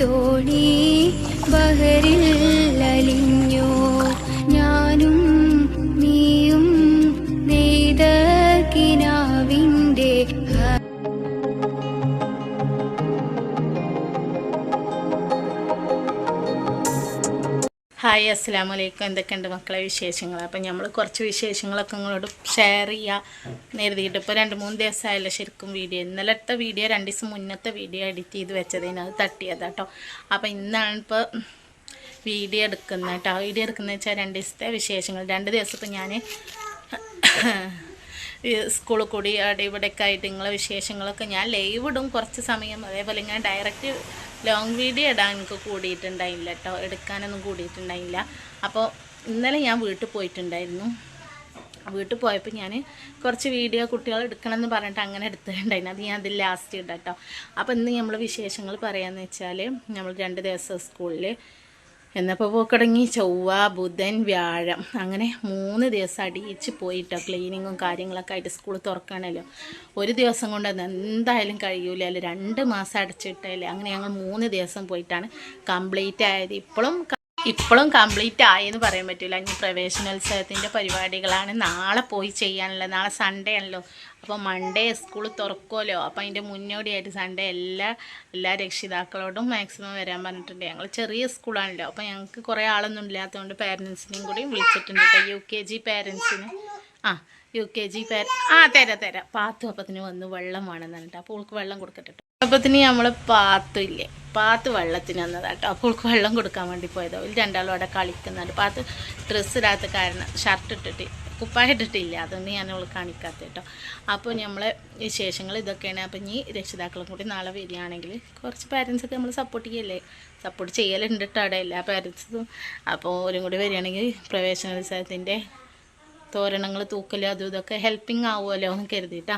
தோழி ഹായ് അസ്സാം വലൈക്കും എന്തൊക്കെയുണ്ട് മക്കളെ വിശേഷങ്ങൾ അപ്പം നമ്മൾ കുറച്ച് വിശേഷങ്ങളൊക്കെ നിങ്ങളോട് ഷെയർ ചെയ്യുക എഴുതിയിട്ട് ഇപ്പോൾ രണ്ട് മൂന്ന് ദിവസമായല്ലോ ശരിക്കും വീഡിയോ ഇന്നലത്തെ വീഡിയോ രണ്ട് ദിവസം മുന്നത്തെ വീഡിയോ എഡിറ്റ് ചെയ്ത് വെച്ചതിന്. അത് കേട്ടോ അപ്പം ഇന്നാണ് ഇപ്പോൾ വീഡിയോ എടുക്കുന്നത് കേട്ടോ വീഡിയോ എടുക്കുന്നത് വെച്ചാൽ രണ്ട് ദിവസത്തെ വിശേഷങ്ങൾ രണ്ട് ദിവസം ഇപ്പം ഞാൻ സ്കൂളിൽ കൂടി അവിടെ ഇവിടെയൊക്കെ ആയിട്ട് നിങ്ങളെ വിശേഷങ്ങളൊക്കെ ഞാൻ ലൈവ് ഇടും കുറച്ച് സമയം. അതേപോലെ ഇങ്ങനെ ഡയറക്റ്റ് ലോങ് വീഡിയോ ഇടാൻ എനിക്ക് കൂടിയിട്ടുണ്ടായില്ല കേട്ടോ എടുക്കാനൊന്നും കൂടിയിട്ടുണ്ടായില്ല. അപ്പോൾ ഇന്നലെ ഞാൻ വീട്ടിൽ പോയിട്ടുണ്ടായിരുന്നു. വീട്ടിൽ പോയപ്പോൾ ഞാൻ കുറച്ച് വീഡിയോ കുട്ടികൾ എടുക്കണം എന്ന് പറഞ്ഞിട്ട് അങ്ങനെ എടുത്തിട്ടുണ്ടായിരുന്നു. അത് ഞാൻ അതിൽ ലാസ്റ്റ് ഇടാം കേട്ടോ അപ്പോൾ ഇന്ന് നമ്മൾ വിശേഷങ്ങൾ പറയാമെന്ന് വെച്ചാൽ നമ്മൾ രണ്ട് ദിവസം സ്കൂളിൽ എന്നപ്പോൾ പോക്കടങ്ങി ചൊവ്വ ബുധൻ വ്യാഴം. അങ്ങനെ മൂന്ന് ദിവസം അടിയിച്ച് പോയിട്ടോ ക്ലീനിങ്ങും കാര്യങ്ങളൊക്കെ ആയിട്ട് സ്കൂൾ തുറക്കണമല്ലോ ഒരു ദിവസം കൊണ്ട് എന്തായാലും കഴിയൂല? അല്ലേ? രണ്ട് മാസം അടച്ചിട്ടല്ലേ? അങ്ങനെ ഞങ്ങൾ മൂന്ന് ദിവസം പോയിട്ടാണ് കംപ്ലീറ്റ് ആയത്. ഇപ്പോഴും ഇപ്പോഴും കംപ്ലീറ്റ് ആയെന്ന് പറയാൻ പറ്റില്ല ഇനി പ്രവേശനോത്സവത്തിന്റെ പരിപാടികളാണ്. നാളെ പോയി ചെയ്യാനുള്ളത്. നാളെ സൺഡേ ആണല്ലോ. അപ്പോൾ മൺഡേ സ്കൂൾ തുറക്കുമല്ലോ അപ്പോൾ അതിന്റെ മുന്നോടിയായിട്ട് സൺഡേ എല്ലാ എല്ലാ രക്ഷിതാക്കളോടും മാക്സിമം വരാൻ പറഞ്ഞിട്ടുണ്ട്. ഞങ്ങൾ ചെറിയ സ്കൂളാണല്ലോ അപ്പോൾ ഞങ്ങൾക്ക് കുറേ ആളൊന്നും ഇല്ലാത്തതുകൊണ്ട് പേരൻസിനെയും കൂടി വിളിച്ചിട്ടുണ്ട്. കേട്ടോ യു കെ ജി പേരൻസിന് ആ യു കെ ജി പേര ആ തരാം തരാം. പാത്തു അപ്പത്തിന് വന്ന് വെള്ളം വേണമെന്നുണ്ട് അപ്പോൾ ഉൾക്ക് വെള്ളം കൊടുക്കട്ടെ അപ്പത്തിന് നമ്മൾ പാത്തു ഇല്ലേ? പാത്ത് വെള്ളത്തിന് വന്നതാട്ടോ അവൾക്ക് വെള്ളം കൊടുക്കാൻ വേണ്ടി പോയതോ. ഒരു രണ്ടാളും അവിടെ കളിക്കുന്നുണ്ട്. പാത്ത് ഡ്രസ്സ് ഇടാത്ത കാരണം ഷർട്ട് ഇട്ടിട്ട് കുപ്പായ ഇട്ടിട്ടില്ല. അതൊന്നും ഞാൻ അവൾ കാണിക്കാത്ത കേട്ടോ അപ്പോൾ നമ്മളെ വിശേഷങ്ങൾ ഇതൊക്കെയാണ്. അപ്പം ഇനി രക്ഷിതാക്കളും കൂടി നാളെ വരികയാണെങ്കിൽ കുറച്ച് പാരൻസൊക്കെ നമ്മൾ സപ്പോർട്ട് ചെയ്യല്ലേ? സപ്പോർട്ട് ചെയ്യലുണ്ട് കേട്ടോ അവിടെ എല്ലാ പാരൻസും അപ്പോൾ ഓരും കൂടി വരികയാണെങ്കിൽ പ്രവേശനോത്സവത്തിന്റെ തോരണങ്ങൾ തൂക്കൽ അതും ഇതൊക്കെ ഹെൽപ്പിംഗ് ആവുമല്ലോ എന്ന് കരുതിയിട്ടാ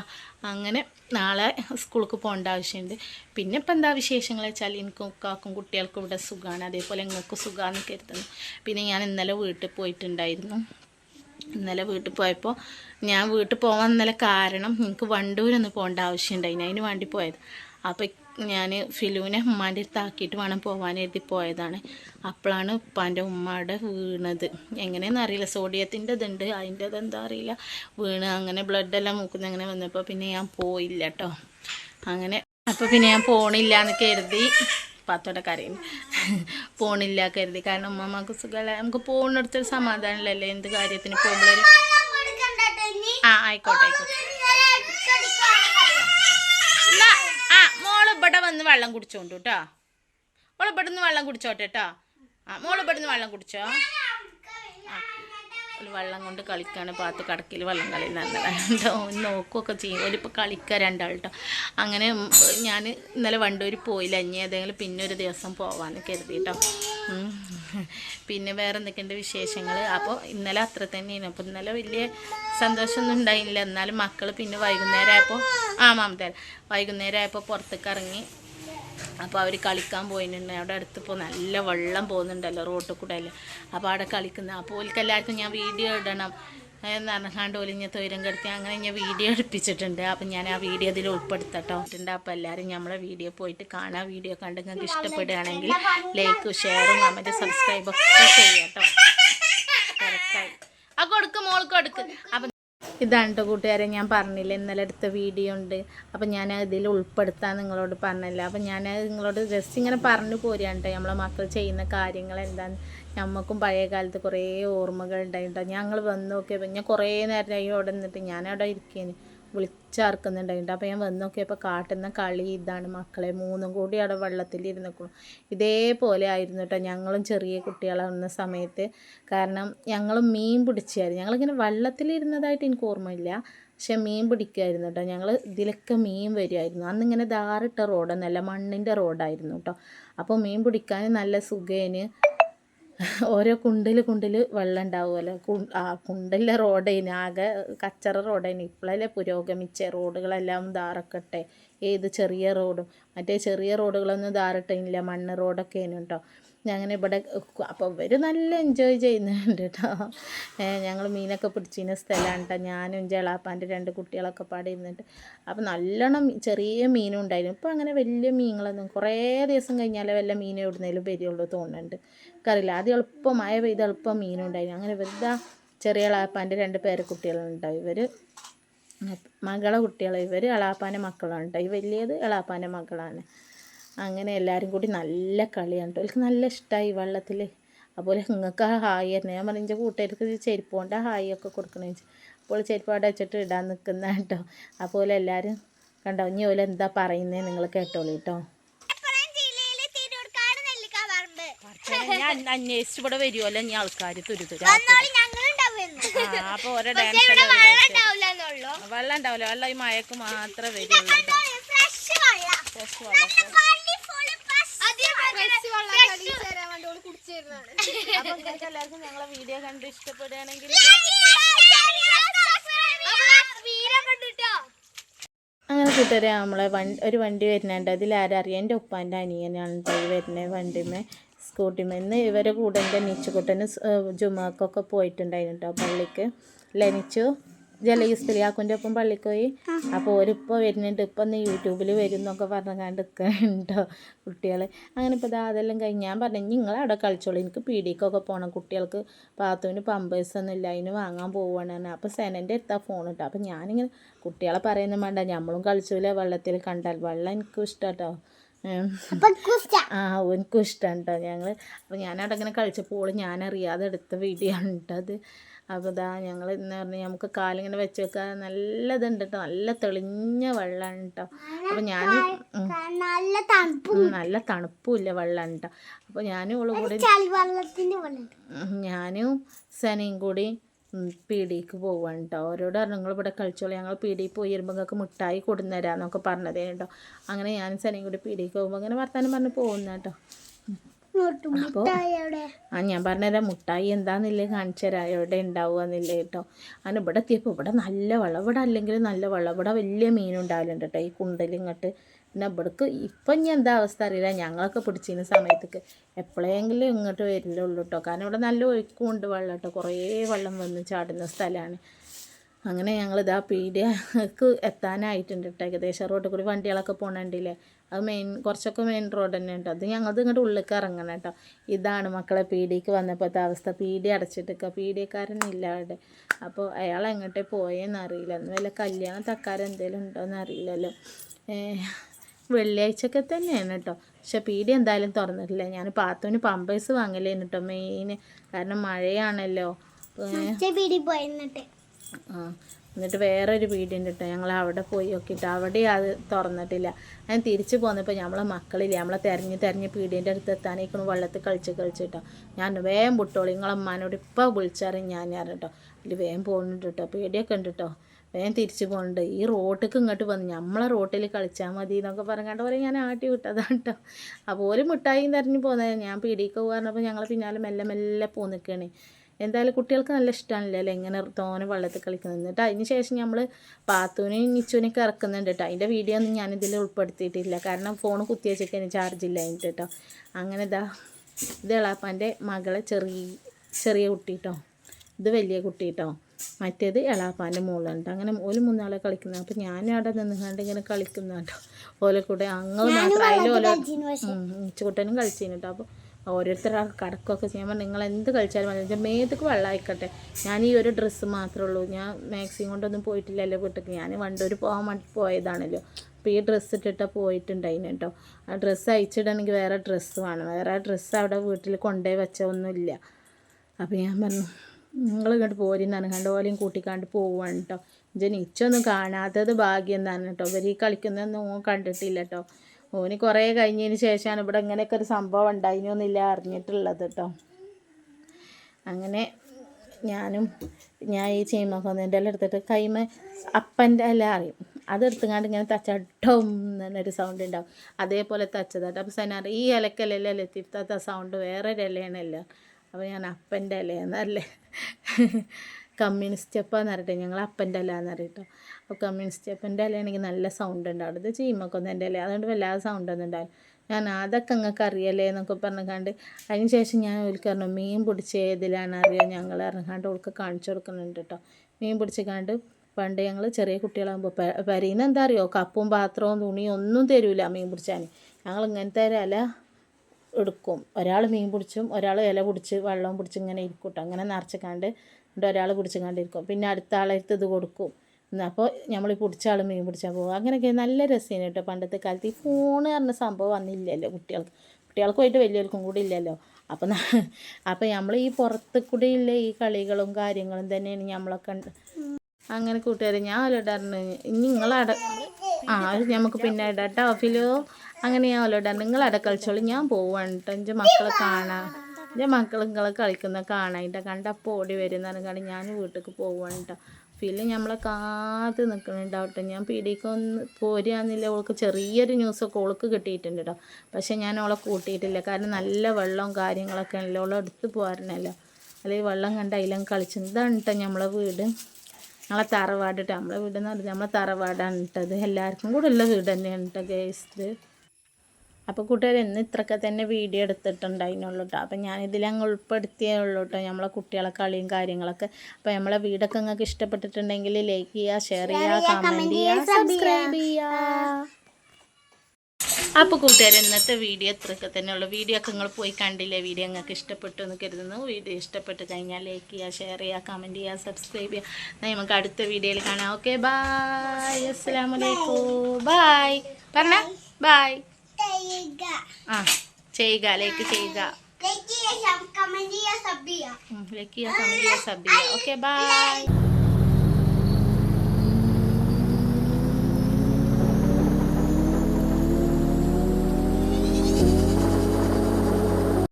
അങ്ങനെ നാളെ സ്കൂൾക്ക് പോകേണ്ട ആവശ്യമുണ്ട്. പിന്നെ ഇപ്പം എന്താ വിശേഷങ്ങൾ വെച്ചാൽ എനിക്കും കാക്കും കുട്ടികൾക്കും ഇവിടെ സുഖമാണ്. അതേപോലെ നിങ്ങൾക്ക് സുഖമാണെന്ന് കരുതുന്നു. പിന്നെ ഞാൻ ഇന്നലെ വീട്ടിൽ പോയിട്ടുണ്ടായിരുന്നു. ഇന്നലെ വീട്ടിൽ പോയപ്പോൾ ഞാൻ വീട്ടിൽ പോകാൻ ഇന്നലെ കാരണം എനിക്ക് വണ്ടൂരൊന്ന് പോകേണ്ട ആവശ്യമുണ്ടായിന് അതിന് വേണ്ടി പോയത്. അപ്പോൾ ഞാൻ ഫിലുവിനെ ഉമ്മാന്റെ അടുത്ത് ആക്കിയിട്ട് വേണം പോകാൻ എഴുതി പോയതാണ്. അപ്പോഴാണ് ഉപ്പാന്റെ ഉമ്മയുടെ വീണത്. എങ്ങനെയെന്ന് അറിയില്ല. സോഡിയത്തിന്റെ ഇതുണ്ട്. അതിന്റെ എന്താ അറിയില്ല. വീണ് അങ്ങനെ ബ്ലഡെല്ലാം മൂക്കുന്ന. അങ്ങനെ വന്നപ്പോൾ പിന്നെ ഞാൻ പോയില്ല കേട്ടോ അങ്ങനെ അപ്പോൾ പിന്നെ ഞാൻ പോണില്ല എന്ന് കരുതി. പാത്തോടെ കരയും പോണില്ല കരുതി. കാരണം ഉമ്മമ്മക്ക് സുഖമല്ല നമുക്ക് പോകുന്നിടത്തൊരു സമാധാനമില്ലല്ലേ എന്ത് കാര്യത്തിന് പോകുമ്പോഴൊരു ആ ആയിക്കോട്ടെ ആയിക്കോട്ടെ എന്നാ, ആ മോൾ ഇവിടെ വന്ന് വെള്ളം കുടിച്ചോണ്ടു കേട്ടോ മോൾ ഇവിടെ നിന്ന് വെള്ളം കുടിച്ചോട്ടെ കേട്ടോ ആ മോളിവിടെ നിന്ന് വെള്ളം കുടിച്ചോ? ഒരു വെള്ളം കൊണ്ട് കളിക്കാണ് പാത്ത് കടക്കിൽ വെള്ളം കളി നല്ലതാണ്ടോ നോക്കുകയൊക്കെ ചെയ്യും. ഒരിപ്പോൾ കളിക്കുക രണ്ടാൾ കേട്ടോ അങ്ങനെ ഞാൻ ഇന്നലെ വണ്ടൂർ പോയില്ല. ഇനി ഏതെങ്കിലും പിന്നെ ഒരു ദിവസം പോവാന്ന് കരുതി കേട്ടോ പിന്നെ വേറെ എന്തൊക്കെയുണ്ട് വിശേഷങ്ങൾ അപ്പോൾ ഇന്നലെ അത്ര തന്നെയാണ് അപ്പോൾ ഇന്നലെ വലിയ സന്തോഷമൊന്നും ഉണ്ടായില്ല. എന്നാലും മക്കൾ പിന്നെ വൈകുന്നേരം ആയപ്പോൾ ആ മാമത്തേരം വൈകുന്നേരം ആയപ്പോൾ പുറത്തേക്ക് ഇറങ്ങി അപ്പോൾ അവർ കളിക്കാൻ പോയിട്ടുണ്ട് അവിടെ അടുത്ത് ഇപ്പോൾ നല്ല വെള്ളം പോകുന്നുണ്ടല്ലോ റോട്ടിൽ കൂടെ അല്ലേ അപ്പോൾ അവിടെ കളിക്കുന്ന. അപ്പോൾ ഓൽക്ക് എല്ലാവർക്കും ഞാൻ വീഡിയോ ഇടണം. എന്ന് പറഞ്ഞാണ്ട് ഒലിഞ്ഞ തൊയിരം കെടുത്തി അങ്ങനെ ഞാൻ വീഡിയോ എടുപ്പിച്ചിട്ടുണ്ട്. അപ്പം ഞാൻ ആ വീഡിയോ അതിൽ ഉൾപ്പെടുത്തട്ടോ. അപ്പോൾ എല്ലാവരും നമ്മളെ വീഡിയോ പോയിട്ട് കാണാൻ വീഡിയോ കണ്ട് നിങ്ങൾക്ക് ഇഷ്ടപ്പെടുകയാണെങ്കിൽ ലൈക്ക് ഷെയറും കമന്റ് സബ്സ്ക്രൈബ് ഒക്കെ ചെയ്യാം കേട്ടോ കറക്റ്റായി ആ കൊടുക്ക് മോൾക്ക് കൊടുക്ക്. അപ്പം ഇതാണ് കേട്ടോ കൂട്ടുകാരെ ഞാൻ പറഞ്ഞില്ല ഇന്നലെ എടുത്ത വീഡിയോ ഉണ്ട്. അപ്പം ഞാൻ ഇതിൽ ഉൾപ്പെടുത്താൻ നിങ്ങളോട് പറഞ്ഞില്ല. അപ്പം ഞാൻ നിങ്ങളോട് ജസ്റ്റ് ഇങ്ങനെ പറഞ്ഞു പോരുകയാണ് കേട്ടോ നമ്മളെ മക്കൾ ചെയ്യുന്ന കാര്യങ്ങൾ എന്താന്ന്. നമുക്കും പഴയ കാലത്ത് കുറേ ഓർമ്മകൾ ഉണ്ടായിട്ടോ ഞങ്ങൾ വന്ന് നോക്കിയപ്പോൾ ഞാൻ കുറേ നേരമായി അവിടെ നിന്നിട്ട് ഞാൻ അവിടെ ഇരിക്കേന്. വിളിച്ചാർക്കുന്നുണ്ടായിട്ടുണ്ട്. അപ്പോൾ ഞാൻ വന്ന് നോക്കിയപ്പോൾ കാട്ടുന്ന കളി ഇതാണ് മക്കളെ. മൂന്നും കൂടി അവിടെ വെള്ളത്തിൽ ഇരുന്നിക്കണം ഇതേപോലെ ആയിരുന്നു കേട്ടോ ഞങ്ങളും ചെറിയ കുട്ടികളാവുന്ന സമയത്ത്. കാരണം ഞങ്ങൾ മീൻ പിടിച്ചായിരുന്നു. ഞങ്ങളിങ്ങനെ വെള്ളത്തിലിരുന്നതായിട്ട് എനിക്ക് ഓർമ്മയില്ല. പക്ഷെ മീൻ പിടിക്കുമായിരുന്നു കേട്ടോ ഞങ്ങൾ ഇതിലൊക്കെ മീൻ വരുമായിരുന്നു അന്നിങ്ങനെ ധാറിട്ട റോഡൊന്നല്ല മണ്ണിന്റെ റോഡായിരുന്നു കേട്ടോ അപ്പോൾ മീൻ പിടിക്കാൻ നല്ല സുഖേന് ഓരോ കുണ്ടിൽ കുണ്ടിൽ വെള്ളം ഉണ്ടാവുമല്ലോ ആ കുണ്ടിലെ റോഡേന് ആകെ കച്ചറ റോഡേന്. ഇപ്പോഴല്ലേ പുരോഗമിച്ച റോഡുകളെല്ലാം ധാറക്കട്ടെ ഏത് ചെറിയ റോഡും. മറ്റേ ചെറിയ റോഡുകളൊന്നും ധാറിട്ടില്ല മണ്ണ് റോഡൊക്കെ കേട്ടോ അങ്ങനെ ഇവിടെ അപ്പോൾ ഇവർ നല്ല എൻജോയ് ചെയ്യുന്നുണ്ട് കേട്ടോ ഞങ്ങൾ മീനൊക്കെ പിടിച്ചിരുന്ന സ്ഥലമാണ് കേട്ടോ ഞാനും ജളാപ്പാന്റെ രണ്ട് കുട്ടികളൊക്കെ പാടി ഇരുന്നിട്ട് അപ്പോൾ നല്ലോണം ചെറിയ മീനും ഉണ്ടായിരുന്നു. ഇപ്പോൾ അങ്ങനെ വലിയ മീനുകളൊന്നും കുറേ ദിവസം കഴിഞ്ഞാലേ വല്ല മീൻ എവിടുന്നേലും വരികയുള്ളൂ തോന്നുന്നുണ്ട് കറിയില്ല ആദ്യം എളുപ്പം മഴ പെയ്ത് എളുപ്പം മീനുണ്ടായി അങ്ങനെ വെറുതെ ചെറിയ അളാപ്പാന്റെ രണ്ട് പേരെ കുട്ടികളുണ്ടാവും ഇവർ മകളെ കുട്ടികൾ ഇവർ എളാപ്പാന്റെ മക്കളാണ് കേട്ടോ. ഈ വലിയത് എളാപ്പാന്റെ മക്കളാണ് അങ്ങനെ എല്ലാവരും കൂടി നല്ല കളിയാണ് എനിക്ക് നല്ല ഇഷ്ടമായി വെള്ളത്തിൽ അതുപോലെ നിങ്ങൾക്ക് ആ ഹായ് തന്നെ ഞാൻ പറഞ്ഞ കൂട്ടുകാർക്ക് ചെരുപ്പ് കൊണ്ട് ആ ഹായ് ഒക്കെ കൊടുക്കണേ അപ്പോൾ ചെരുപ്പ് അവിടെ വെച്ചിട്ട് ഇടാൻ നിൽക്കുന്ന കേട്ടോ. അതുപോലെ എല്ലാവരും കണ്ടോ? ഇനി ഓലെന്താ പറയുന്നത് നിങ്ങൾ കേട്ടോളൂ കേട്ടോ. ഞാൻ അന്വേഷിച്ച് ഇവിടെ വരുമല്ലോ ഇനി ആൾക്കാർ തുരുതുരാ. അപ്പോൾ ഓരോ ഡാൻസ് വെള്ളം ഉണ്ടാവില്ല വെള്ളം ഈ മഴക്ക് മാത്രമേ വരുള്ളൂ. കേട്ടോ. ഫ്രഷ് വെള്ളം. എല്ലാവർക്കും ഞങ്ങളെ വീഡിയോ കണ്ട് ഇഷ്ടപ്പെടുകയാണെങ്കിൽ അങ്ങനെ കൂട്ടുകാരെ നമ്മളെ വണ്ടി ഒരു വണ്ടി വരുന്നുണ്ട്. അതിൽ ആരറിയാം? എന്റെ ഉപ്പാന്റെ അനിയനാണ് വരുന്നത് വണ്ടിമേ. സ്കൂട്ടിമേ ഇന്ന് ഇവരെ കൂടെ എന്റെ നിച്ചുകുട്ടന് ജുമാക്കൊക്കെ പോയിട്ടുണ്ടായിരുന്നു പള്ളിക്ക്. ലനിച്ചു ജലയുസ്തലിയാക്കുന്റെ ഒപ്പം പള്ളിക്ക് പോയി? അപ്പോൾ ഓരിപ്പോൾ വരുന്നുണ്ട്. ഇപ്പം ഒന്ന് യൂട്യൂബിൽ വരും എന്നൊക്കെ പറഞ്ഞുകൊണ്ട് നിൽക്കുന്നുണ്ടോ കുട്ടികൾ അങ്ങനെ ഇപ്പോൾ ഇതാ അതെല്ലാം കഴിഞ്ഞ്. ഞാൻ പറഞ്ഞു നിങ്ങൾ അവിടെ കളിച്ചോളൂ. എനിക്ക് പീടിക്കൊക്കെ പോകണം കുട്ടികൾക്ക് പാത്തുവിന് പമ്പേഴ്സൊന്നും ഇല്ല. അതിന് വാങ്ങാൻ പോവുകയാണ് അപ്പോൾ സെനന്റെ എടുത്താൽ ഫോൺ ഇട്ടോ അപ്പോൾ ഞാനിങ്ങനെ കുട്ടികളെ പറയുന്നത് വേണ്ട. നമ്മളും കളിച്ചില്ല വെള്ളത്തിൽ കണ്ടാൽ. വെള്ളം എനിക്കും ഇഷ്ടം കേട്ടോ ആ എനിക്കും ഇഷ്ടമാണ് കേട്ടോ ഞങ്ങൾ അപ്പോൾ ഞാനവിടെ ഇങ്ങനെ കളിച്ചപ്പോൾ ഞാനറിയാതെ എടുത്ത വീഡിയോ ആണ് കേട്ടോ അത്. അപ്പോൾ ഇതാ ഞങ്ങൾ എന്ന് പറഞ്ഞാൽ നമുക്ക് കാലിങ്ങനെ വെച്ച് വെക്കാൻ നല്ലതുണ്ട് കേട്ടോ നല്ല തെളിഞ്ഞ വെള്ളമാണ് കേട്ടോ അപ്പോൾ ഞാൻ നല്ല തണുപ്പും നല്ല തണുപ്പുമില്ല വെള്ളമാണ് കേട്ടോ അപ്പോൾ ഞാനും ഇവളും കൂടി ഞാനും സനയും കൂടി പീടിക്ക് പോവാണ് കേട്ടോ ഓരോട് പറഞ്ഞു നിങ്ങൾ ഇവിടെ കളിച്ചോളൂ. ഞങ്ങൾ പീടിയിൽ പോയി വരുമ്പോൾ നിങ്ങൾക്ക് മിഠായി കൊടുന്നരാന്നൊക്കെ പറഞ്ഞതേ കേട്ടോ അങ്ങനെ ഞാൻ സനയും കൂടി പീടിക്ക് പോകുമ്പോൾ അങ്ങനെ വർത്താനം പറഞ്ഞ് പോകുന്ന കേട്ടോ ആ ഞാൻ പറഞ്ഞുതരാം മുട്ടായി എന്താന്നില്ലേ കാണിച്ചരാ? എവിടെ ഉണ്ടാവുക എന്നില്ലേ കേട്ടോ അങ്ങനെ ഇവിടെ എത്തിയപ്പോൾ ഇവിടെ നല്ല വെള്ളം ഇവിടെ അല്ലെങ്കിൽ നല്ല വെള്ളം ഇവിടെ വലിയ മീനുണ്ടാവലുണ്ട് കേട്ടോ ഈ കുണ്ടൽ ഇങ്ങോട്ട് പിന്നെ ഇവിടേക്ക് ഇപ്പം ഇനി എന്താ അവസ്ഥ അറിയില്ല. ഞങ്ങളൊക്കെ പിടിച്ചിരുന്ന സമയത്തേക്ക് എപ്പോഴെങ്കിലും ഇങ്ങോട്ട് വരില്ലുള്ളൂ കേട്ടോ കാരണം ഇവിടെ നല്ല ഒഴുക്കുമുണ്ട് വെള്ളം കേട്ടോ കുറേ വെള്ളം വന്ന് ചാടുന്ന സ്ഥലമാണ് അങ്ങനെ ഞങ്ങളിതാ പീഡിയക്ക് എത്താനായിട്ടുണ്ട് കേട്ടോ ഏകദേശം റോഡിൽ കൂടി വണ്ടികളൊക്കെ പോകണുണ്ടല്ലേ അത് മെയിൻ കുറച്ചൊക്കെ മെയിൻ റോഡ് തന്നെ ഉണ്ട് അത് ഞങ്ങളത് ഇങ്ങോട്ട് ഉള്ളിലേക്ക് ഇറങ്ങണം കേട്ടോ ഇതാണ് മക്കളെ പീഡിയക്ക് വന്നപ്പോഴത്തെ അവസ്ഥ. പീഡി അടച്ചിട്ടൊക്കെ പീഡിയക്കാരനില്ല അവിടെ. അപ്പോൾ അയാൾ എങ്ങോട്ടേ പോയെന്നറിയില്ല അന്ന് വല്ല കല്യാണം തക്കാരം എന്തെങ്കിലും ഉണ്ടോയെന്ന് അറിയില്ലല്ലോ. ഏഹ് വെള്ളിയാഴ്ചയൊക്കെ തന്നെയാണ് കേട്ടോ. പക്ഷെ പീടി എന്തായാലും തുറന്നിട്ടില്ല. ഞാൻ പാത്തുവിന് പമ്പേഴ്സ് വാങ്ങലേന്ന് കേട്ടോ മെയിൻ കാരണം മഴയാണല്ലോ. ആ എന്നിട്ട് വേറൊരു വീടുണ്ട് കേട്ടോ. ഞങ്ങൾ അവിടെ പോയി നോക്കിയിട്ട് അവിടെ അത് തുറന്നിട്ടില്ല. ഞാൻ തിരിച്ച് പോന്നപ്പോൾ നമ്മളെ മക്കളില്ല നമ്മളെ തെരഞ്ഞ് തെരഞ്ഞ് പീടിന്റെ അടുത്ത് എത്താനേക്കണം വെള്ളത്തിൽ കളിച്ച് കളിച്ചിട്ടോ ഞാൻ വേഗം വിട്ടോളൂ നിങ്ങളെ അമ്മാനോട് ഇപ്പോൾ വിളിച്ചറിയും ഞാൻ ഞാൻ കേട്ടോ അതിൽ വേഗം പോകുന്നുണ്ട് കേട്ടോ. പീടിയൊക്കെ ഉണ്ട് കേട്ടോ. വേഗം തിരിച്ച് പോകണ്ട്. ഈ റോട്ടിക്ക് ഇങ്ങോട്ട് വന്ന് നമ്മളെ റോട്ടിൽ കളിച്ചാൽ മതി എന്നൊക്കെ പറഞ്ഞാണ്ട് പറയും ഞാൻ ആട്ടി വിട്ടതാണ് കേട്ടോ അപ്പോൾ മിഠായിയും തിരഞ്ഞ് പോകുന്നത് ഞാൻ പീടിക്ക് പറഞ്ഞപ്പോൾ ഞങ്ങൾ പിന്നാലെ മെല്ലെ മെല്ലെ പോ നിൽക്കുകയാണ് എന്തായാലും കുട്ടികൾക്ക് നല്ല ഇഷ്ടമാണല്ലോ അല്ലേ? ഇങ്ങനെ തോനെ വെള്ളത്തിൽ കളിക്കുന്നത്. എന്നിട്ട് അതിന് ശേഷം നമ്മൾ പാത്തൂനെയും നിച്ചുവിനെയൊക്കെ ഇറക്കുന്നുണ്ട് കേട്ടോ അതിന്റെ വീഡിയോ ഒന്നും ഞാനിതിൽ ഉൾപ്പെടുത്തിയിട്ടില്ല. കാരണം ഫോൺ കുത്തി വെച്ചൊക്കെ ചാർജ് ഇല്ല അതിന്റെ കേട്ടോ അങ്ങനെ ഇതാ ഇത് എളാപ്പാന്റെ മകളെ ചെറിയ ചെറിയ കുട്ടി കേട്ടോ ഇത് വലിയ കുട്ടി കേട്ടോ മറ്റേത് എളാപ്പാന്റെ മോളുണ്ട് അങ്ങനെ ഓൽ മൂന്നാളെ കളിക്കുന്ന. അപ്പോൾ ഞാൻ അവിടെ നിന്നുകൊണ്ട് ഇങ്ങനെ കളിക്കുന്നുണ്ടോ ഓലെ കൂടെ അങ്ങനെ മാത്രമായാലും ഓല ചൂട്ടനും കളിച്ചിന് കേട്ടോ. അപ്പോൾ ഓരോരുത്തർ കടക്കൊക്കെ ചെയ്യുമ്പോൾ നിങ്ങൾ എന്ത് കളിച്ചാലും മതി. എന്റെ മേത്തക്ക് വെള്ളമായിക്കട്ടെ ഞാൻ ഈ ഒരു ഡ്രസ്സ് മാത്രമേ ഉള്ളൂ. ഞാൻ മാക്സിം കൊണ്ടൊന്നും പോയിട്ടില്ലല്ലോ വീട്ടിൽ ഞാൻ വണ്ടൂർ പോകാൻ വേണ്ടി പോയതാണല്ലോ. അപ്പോൾ ഈ ഡ്രസ്സ് ഇട്ടിട്ടാണ് പോയിട്ടുണ്ടായിന് കേട്ടോ. ആ ഡ്രസ്സ് അയച്ചിടണമെങ്കിൽ വേറെ ഡ്രസ്സ് വേണം. വേറെ ഡ്രസ്സ് അവിടെ വീട്ടിൽ കൊണ്ടേ വെച്ച ഒന്നുമില്ല അപ്പോൾ ഞാൻ പറഞ്ഞു നിങ്ങൾ ഇങ്ങോട്ട് പോരിന്നാണ് കണ്ട? ഓലയും കൂട്ടിക്കാണ്ട് പോവാണ് കേട്ടോ ഇജന് നിച്ചൊന്നും കാണാത്തത് ഭാഗ്യം എന്നാണ് കേട്ടോ ഇവർ ഈ കളിക്കുന്നതൊന്നും ഓൻ കണ്ടിട്ടില്ല കേട്ടോ ഓന് കുറേ കഴിഞ്ഞതിന് ശേഷമാണ് ഇവിടെ ഇങ്ങനെയൊക്കെ ഒരു സംഭവം ഉണ്ടായിനൊന്നില്ല അറിഞ്ഞിട്ടുള്ളത് കേട്ടോ അങ്ങനെ ഞാനും ഞാൻ ഈ ചീമക്കൊന്നിന്റെ എല്ലാം എടുത്തിട്ട് കൈമ അപ്പന്റെ എല്ലാം അറിയും. അതെടുത്തുകൊണ്ട് ഇങ്ങനെ തച്ചട്ടം എന്നൊരു സൗണ്ട് ഉണ്ടാവും. അതേപോലെ തച്ചതാട്ടോ അപ്പോൾ സനാറ് ഈ ഇലക്കല്ലല്ലേ ലത്തിഫത്ത സൗണ്ട് വേറൊരു ഇലയാണല്ലോ അപ്പോൾ ഞാൻ അപ്പന്റെ ഇലയെന്നല്ലേ കമ്മ്യൂണിസ്റ്റ് അപ്പാന്ന് അറിയട്ടെ ഞങ്ങൾ അപ്പന്റെ ഇല എന്ന് പറയട്ടോ അപ്പോൾ കമ്മ്യൂണിസ്റ്റ് അപ്പന്റെ അലയാണെങ്കിൽ നല്ല സൗണ്ട് ഉണ്ടാവും. ഇത് ചീമക്കൊന്നന്റെ അല്ലേ അതുകൊണ്ട് വല്ലാതെ സൗണ്ട് ഒന്നും ഉണ്ടാവില്ല. ഞാൻ അതൊക്കെ നിങ്ങൾക്ക് അറിയല്ലേ എന്നൊക്കെ പറഞ്ഞുകൊണ്ട് അതിന് ശേഷം ഞാൻ ഓൽക്കറിഞ്ഞു പറഞ്ഞു മീൻ പിടിച്ച ഏതിലാണ് അറിയാം? ഞങ്ങൾ ഇറങ്ങാണ്ട് ഓൾക്ക് കാണിച്ചു കൊടുക്കുന്നുണ്ട് കേട്ടോ മീൻ പിടിച്ചിക്കാണ്ട് പണ്ട് ഞങ്ങൾ ചെറിയ കുട്ടികളാകുമ്പോൾ പരീന്ന് എന്താ അറിയോ? കപ്പും പാത്രവും തുണിയും ഒന്നും തരൂല മീൻ പിടിച്ചാൽ ഞങ്ങൾ ഇങ്ങനത്തെ ഇല എടുക്കും. ഒരാൾ മീൻ പിടിച്ചും ഒരാൾ ഇല പിടിച്ച് വെള്ളം പിടിച്ച് ഇങ്ങനെ ഇരിക്കും അങ്ങനെ നിറച്ചിക്കാണ്ട് എന്നിട്ട് ഒരാൾ പിടിച്ചിക്കാണ്ട് ഇരിക്കും പിന്നെ അടുത്ത ആളെടുത്ത് ഇത് കൊടുക്കും. അപ്പോൾ നമ്മൾ ഈ പിടിച്ച ആൾ മീൻ പിടിച്ചാൽ പോകും അങ്ങനെയൊക്കെ നല്ല രസമാണ് കേട്ടോ പണ്ടത്തെ കാലത്ത്. ഈ ഫോണ് പറഞ്ഞ സംഭവം വന്നില്ലല്ലോ കുട്ടികൾക്ക്. കുട്ടികൾക്ക് പോയിട്ട് വലിയവർക്കും കൂടി ഇല്ലല്ലോ. അപ്പം അപ്പം നമ്മൾ ഈ പുറത്ത് കൂടി ഇല്ല ഈ കളികളും കാര്യങ്ങളും തന്നെയാണ് നമ്മളൊക്കെ അങ്ങനെ കൂട്ടുകാരെ ഞാൻ ഓലോടാറുണ്ട് ഇനി നിങ്ങളട ആ അത് നമുക്ക് പിന്നെ ഇടാം കേട്ടോ ഫിലോ അങ്ങനെ നിങ്ങൾ അവിടെ കളിച്ചോളൂ ഞാൻ പോവാണ് കേട്ടോ എന്റെ മക്കളെ കാണാൻ എന്റെ മക്കൾ നിങ്ങളെ കളിക്കുന്ന കാണാനായിട്ട് കണ്ടപ്പോൾ ഓടി വരുന്ന കണ്ട് ഞാൻ വീട്ടിലേക്ക് പോവാണ് കേട്ടോ ഫിൽ നമ്മളെ കാത്ത് നിൽക്കുന്നുണ്ടാവട്ടെ ഞാൻ പീടിക്കൊന്ന് പോരുകയെന്നില്ല ഓൾക്ക് ചെറിയൊരു ന്യൂസൊക്കെ ഓൾക്ക് കിട്ടിയിട്ടുണ്ട് കേട്ടോ പക്ഷെ ഞാൻ ഓളെ കൂട്ടിയിട്ടില്ല. കാരണം നല്ല വെള്ളവും കാര്യങ്ങളൊക്കെ ആണല്ലോ. ഓളെ എടുത്ത് പോകാറുണ്ടല്ലോ അല്ലെങ്കിൽ വെള്ളം കണ്ട അതിലും കളിച്ചു. കേട്ടോ നമ്മളെ വീട്. നമ്മളെ തറവാട് കേട്ടോ നമ്മളെ വീട് എന്ന് പറഞ്ഞാൽ നമ്മളെ തറവാടാണ് ഇട്ടത് എല്ലാവർക്കും കൂടെ ഉള്ള വീട് തന്നെയാണ് കേട്ടോ ഗേസ്റ്റ് അപ്പോൾ കൂട്ടുകാർ ഇന്ന് ഇത്രയൊക്കെ തന്നെ വീഡിയോ എടുത്തിട്ടുണ്ടായിരുന്നുള്ളൂ കേട്ടോ അപ്പോൾ ഞാനിതിൽ അങ്ങ് ഉൾപ്പെടുത്തിയേ ഉള്ളൂ കേട്ടോ നമ്മളെ കുട്ടികളെ കളിയും കാര്യങ്ങളൊക്കെ. അപ്പോൾ നമ്മളെ വീടൊക്കെ നിങ്ങൾക്ക് ഇഷ്ടപ്പെട്ടിട്ടുണ്ടെങ്കിൽ ലൈക്ക് ചെയ്യുക ഷെയർ ചെയ്യുക കമന്റ് ചെയ്യുക സബ്സ്ക്രൈബ് ചെയ്യുക അപ്പോൾ കൂട്ടുകാർ ഇന്നത്തെ വീഡിയോ ഇത്രയൊക്കെ തന്നെയുള്ളൂ വീഡിയോ ഒക്കെ നിങ്ങൾ പോയി കണ്ടില്ലേ? വീഡിയോ നിങ്ങൾക്ക് ഇഷ്ടപ്പെട്ടു എന്ന് കരുതുന്നു. വീഡിയോ ഇഷ്ടപ്പെട്ട് കഴിഞ്ഞാൽ ലൈക്ക് ചെയ്യുക ഷെയർ ചെയ്യുക കമന്റ് ചെയ്യുക സബ്സ്ക്രൈബ് ചെയ്യുക. എന്നാൽ നമുക്ക് അടുത്ത വീഡിയോയിൽ കാണാം. ഓക്കെ ബായ് അസ്സാം വലൈക്കും ബായ് പറഞ്ഞ? ബായ് ആ ചെയ്യുക ലൈക്ക് ചെയ്യുക. ലൈക്ക് ചെയ്യുക കമന്റ് ചെയ്യുക സബ് ചെയ്യുക. Okay bye